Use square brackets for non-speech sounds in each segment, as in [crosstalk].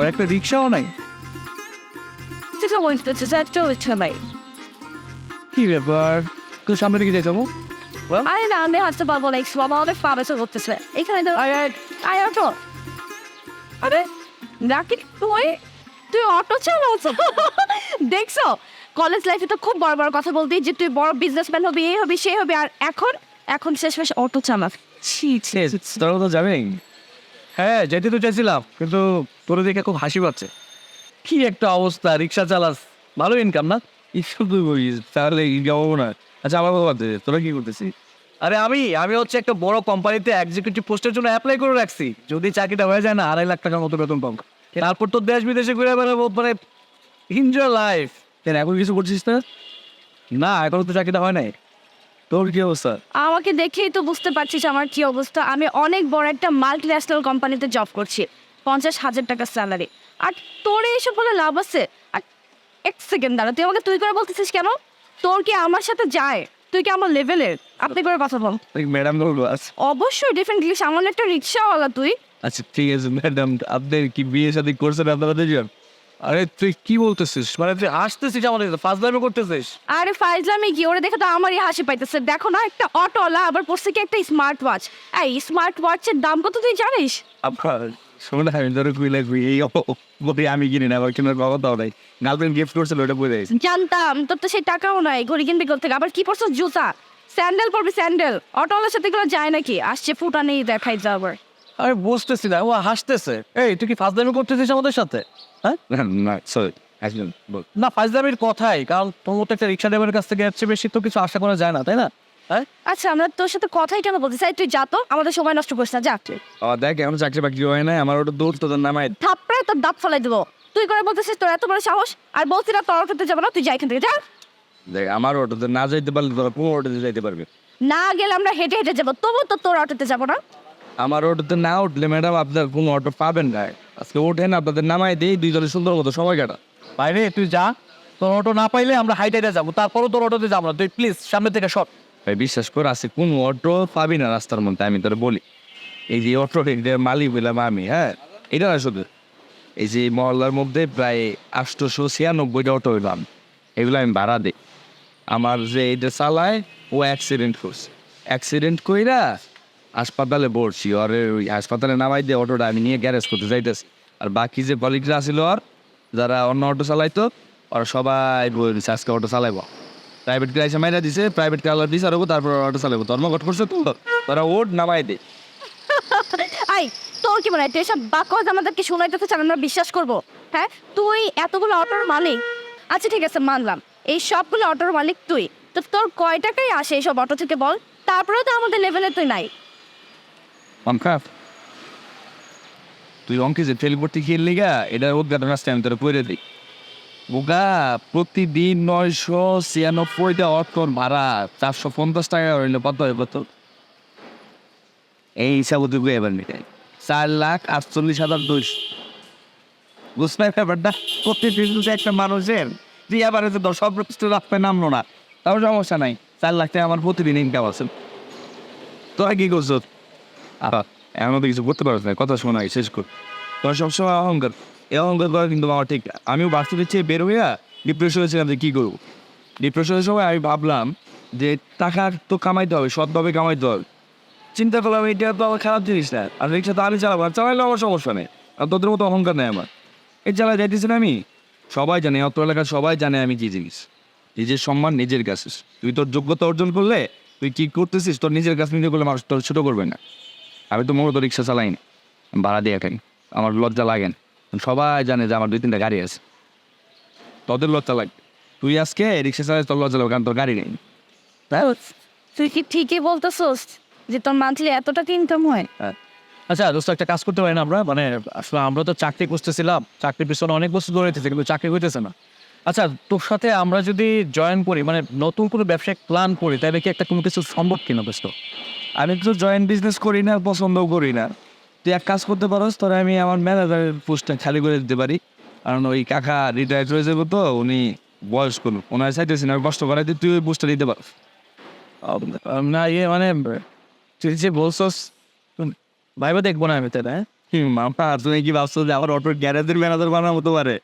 ওর একটা রিক্সাও নাই। সেটা বলতেছে একটা হচ্ছে ভাই কি ব্যাপার? তো সামনে দিকে যাই যাব আরে না আমি হাসতে পারব না একটু বাবা অনেক পাবেছে করতেছে এখানে তো আয় আয় অটো আরে! নাকি তুই তুই অটো চালাচ্ছ [laughs] দেখছ? কলেজ লাইফে তো খুব বড় বড় কথা বলতি যে তুই বড় বিজনেসম্যান হবি এই হবি সেই হবি আর এখন এখন শেষ শেষ অটো চালাস। ছি ছি তোরা তো যাবেন হ্যাঁ যেতে তো চাইছিলাম কিন্তু তোর দেখে খুব হাসি পাচ্ছে। কি একটা অবস্থা রিক্সা চালাস ভালো ইনকাম না? ইসব তুই বলিস তাহলে ইনকাম হব না। আচ্ছা আমার বাবা তোরা কি করতেছিস? আরে আমি আমি হচ্ছে একটা বড় কোম্পানিতে এক্সিকিউটিভ পোস্টের জন্য অ্যাপ্লাই করে রাখছি। যদি চাকরিটা হয়ে যায় না আড়াই লাখ টাকার মতো বেতন পাবো। তারপর তো দেশ বিদেশে ঘুরে বেড়াবো মানে এনজয় লাইফ এখন কিছু করছিস না? না এখনও তো চাকরিটা হয় নাই। তোর কি অবস্থা? আমাকে দেখেই তো বুঝতে পারছিস আমার কি অবস্থা। আমি অনেক বড় একটা মাল্টি ন্যাশনাল কোম্পানিতে জব করছি পঞ্চাশ হাজার টাকা স্যালারি আর তোর এইসব বলে লাভ আছে? আর এক সেকেন্ড দাঁড়া তুই আমাকে তুই করে বলতেছিস কেন? তোর কি আমার সাথে যায়? তুই কি আমার লেভেলের আপনি করে কথা বল। ম্যাডাম বলব অবশ্যই ডিফারেন্টলি সামান্য একটা রিক্সাওয়ালা তুই। আচ্ছা ঠিক আছে ম্যাডাম আপনার কি বিয়ে শাদী করছেন আপনারা দুজন আরে তুই কি বলতেছিস? মানে তুই আসতেছিস আমাদের ফার্স্ট টাইমে করতেছিস। আরে ফাইজলামি কি? ওরে দেখে তো আমারই হাসি পাইতেছে। দেখো না একটা অটোওয়ালা আবার পড়ছে কি একটা স্মার্ট ওয়াচ এই স্মার্ট ওয়াচের দাম কত তুই জানিস? আপনার শোন আমি ধরো কুইলা কুই এই বলি আমি কিনি না আমার কেনার বাবা দাও নাই। গার্লফ্রেন্ড গিফট করছিল ওটা দিয়েছি। জানতাম তোর তো সেই টাকাও নাই ঘড়ি কিনবি থেকে? আবার কি পড়ছো জুতা। স্যান্ডেল পরবি স্যান্ডেল। অটোওয়ালার সাথে এগুলো যায় নাকি? আসছে ফুটা নেই দেখাই যাবার আরে বুঝতেছি না। ও হাসতেছে। এই তুই কি ফার্স্ট টাইমে করতেছিস আমাদের সাথে? হ্যাঁ? না সরি কথাই কারণ তোর মতো একটা রিক্সা ড্রাইভারের কাছ থেকে বেশি তো কিছু আশা করা যায় না তাই না? হ্যাঁ? আচ্ছা আমরা তোর সাথে কথাই কেন বলতে চাই তুই যা তো আমাদের সময় নষ্ট করিস না যা ও দেখ চাকরি বাকরি হয় না আমার ওটা দৌড় তোদের নামায় থাপড়ায় তোর দাঁত ফলাই দেবো। তুই করে বলতেছিস তোর এত বড় সাহস? আর বলছি না তোর অটোতে যাব না তুই যাই এখান থেকে যা। দেখ আমার ওটাতে না যাইতে পারলে তোরা পুরো ওটাতে যাইতে পারবে? না গেলে আমরা হেঁটে হেঁটে যাব তবু তো তোর অটোতে যাব না। আমার ওটাতে না উঠলে ম্যাডাম আপনার কোনো অটো পাবেন না। আজকে ওঠেন আপনাদের নামাই দিই দুইজনে সুন্দর মতো সময় কাটা। বাইরে তুই যা। তোর অটো না পাইলে আমরা হাইটাইতে যাব তারপরও তোর অটোতে যাব না। তুই প্লিজ সামনে থেকে সব ভাই বিশ্বাস করে আছে কোন অটো পাবি না রাস্তার মধ্যে আমি তোর বলি। এই যে অটো মালিক বললাম আমি হ্যাঁ? এটা না শুধু। এই যে মহল্লার মধ্যে প্রায় আটশোশো ছিয়ানব্বইটা অটো হইলাম এগুলো আমি ভাড়া দিই। আমার যে এটা চালায় ও অ্যাক্সিডেন্ট করছে। অ্যাক্সিডেন্ট কইরা হাসপাতালে পড়ছি, আর ওই হাসপাতালে নামাই দিয়ে অটোটা আমি নিয়ে গ্যারেজ করতে যাইতেছি। আর বাকি যে কলিগরা ছিল আর, যারা অন্য অটো চালাইতো আর সবাই বলে দিচ্ছে আজকে অটো চালাইবো। প্রাইভেট ক্লাসে মাইরা দিছে প্রাইভেট কালার দিছে, আর তারপর অটো চালাবো ধর্মঘট করছে তো তারা ওট নামাই দে। [laughs] আই, তোর কি মনে হয়? তুই এসব বাক্য আমাদেরকে শোনাইতেছে চান আমরা বিশ্বাস করব? হ্যাঁ? তুই এতগুলো অটোর মালিক। আচ্ছা ঠিক আছে, মানলাম। এই সবগুলো অটোর মালিক তুই। তো তোর কয় টাকাই আসে এইসব অটো থেকে বল? তারপরেও তো আমাদের লেভেলে তুই নাই। তুই অঙ্কে যে ফেল করতে খেয়ে লিগা, এটা উদ্ঘাটন আসতে আমি তোরা পড়ে দিই। বোকা, প্রতিদিন নয়শো ছিয়ানব্বইটা ভাড়া চারশো পঞ্চাশ টাকা এই হিসাব তুই এবার মিটাই চার লাখ আটচল্লিশ হাজার দুইশ। বুঝতে ব্যাপারটা? প্রতিদিন একটা মানুষের তুই এবারে তো দশ রাস্তায় নামলো না, তাও সমস্যা নাই। চার লাখ টাকা আমার প্রতিদিন ইনকাম আছে। তোরা কি করছ? এমন তো কিছু করতে পারছ না, কথা শোনাই শেষ কর। তোর সবসময় অহংকার, এই অহংকার করা কিন্তু আমার ঠিক আমিও বাস্তবের চেয়ে বের হইয়া ডিপ্রেশন হয়েছিলাম যে কী করব? ডিপ্রেশনের সময় আমি ভাবলাম যে টাকা তো কামাইতে হবে, সৎভাবে কামাইতে হবে। চিন্তা করলাম, এটা তো আমার খারাপ জিনিস না। আর রিক্সা তো আমি চালাবো, আর চালাইলে আমার সমস্যা নেই। আর তোদের মতো অহংকার নেই আমার। এই চালা যাইতেছি না আমি? সবাই জানে অত এলাকার সবাই জানে আমি কি জিনিস। নিজের সম্মান নিজের কাছে। তুই তোর যোগ্যতা অর্জন করলে, তুই কি করতেছিস, তোর নিজের কাছে নিজে করলে মানুষ তোর ছোটো করবে না। আমি তো মূলত রিক্সা চালাই না ভাড়া দিয়ে খাই। আমার লজ্জা লাগে না। সবাই জানে যে আমার দুই তিনটা গাড়ি আছে। তোদের লজ্জা লাগে? তুই আজকে রিক্সা চালাই তোর লজ্জা লাগবে কারণ তোর গাড়ি নেই। তুই কি ঠিকই বলতেছোস যে তোর মান্থলি এত টাকা ইনকাম হয়? আচ্ছা দোস্ত একটা কাজ করতে পারি না আমরা? মানে আসলে আমরা তো চাকরি খুঁজতেছিলাম চাকরির পিছনে অনেক বছর ধরেছে কিন্তু চাকরি হইতেছে না। আচ্ছা তোর সাথে আমরা যদি জয়েন করি মানে নতুন কোনো ব্যবসায়িক প্ল্যান করি তাহলে কি একটা কোনো কিছু সম্ভব কিনা দোস্ত? আমি তো জয়েন্ট বিজনেস করি না পছন্দও করি না। তুই এক কাজ করতে পারোস তোরা আমি আমার ম্যানেজারের পোস্টটা খালি করে দিতে পারি। কারণ ওই কাকা রিটায়ার্ড হয়ে যাব তো উনি বয়স্ক লোক ওনার চাইতেছি না কষ্ট করাইতে তুই ওই পোস্টটা দিতে পারোস। আম, না ইয়ে মানে তুই যে বলছস ভাইবা দেখব না আমি তাহলে হ্যাঁ? মামা তুমি কি ভাবছ যে আমার অটোর গ্যারেজের ম্যানেজার বানানো হতে পারে?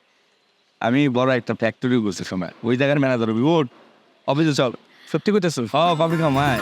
আমি বড় একটা ফ্যাক্টরি করছি সময় ওই জায়গার ম্যানেজার হবি ওট অফিসে চল। সত্যি কইতেছো? হ পাবি কামায়